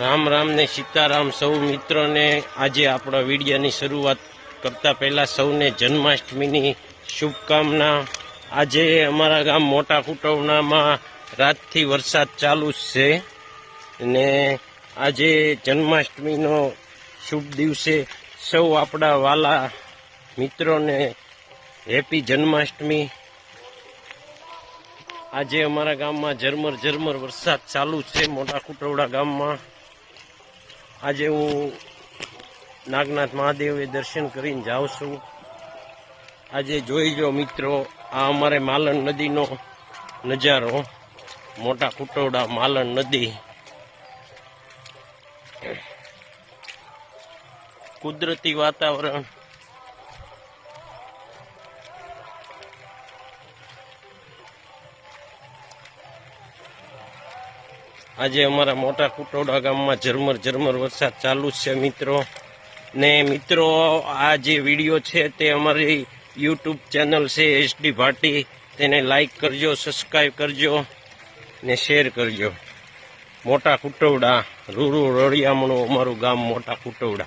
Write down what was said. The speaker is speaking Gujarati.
રામ રામ ને સીતારામ સૌ મિત્રોને આજે આપણા વિડીયાની શરૂઆત કરતા પહેલા સૌને જન્માષ્ટમીની શુભકામના. આજે અમારા ગામ મોટા કુટવણામાં રાતથી વરસાદ ચાલુ જ છે ને આજે જન્માષ્ટમીનો શુભ દિવસે સૌ આપણા વાલા મિત્રોને હેપી જન્માષ્ટમી. આજે અમારા ગામમાં ઝરમર ઝરમર વરસાદ ચાલુ છે મોટા કુટવડા ગામમાં. આજે હું નાગનાથ મહાદેવે દર્શન કરીને જાઉં છું. આજે જોઈ જો મિત્રો, આ અમારે માલણ નદીનો નજારો. મોટા કુટોડા માલણ નદી. કુદરતી વાતાવરણ. આજે અમારા મોટા કુટોડા ગામમાં ઝરમર ઝરમર વરસાદ ચાલુ છે, મિત્રો. ને મિત્રો, આ જે વીડિયો છે તે અમારી યુટ્યુબ ચેનલ છે એચડી ભાટી. તેને લાઈક કરજો, સબસ્ક્રાઈબ કરજો ને શેર કરજો. મોટા કુટવડા રૂરુ રળિયામણું અમારું ગામ મોટા કુટવડા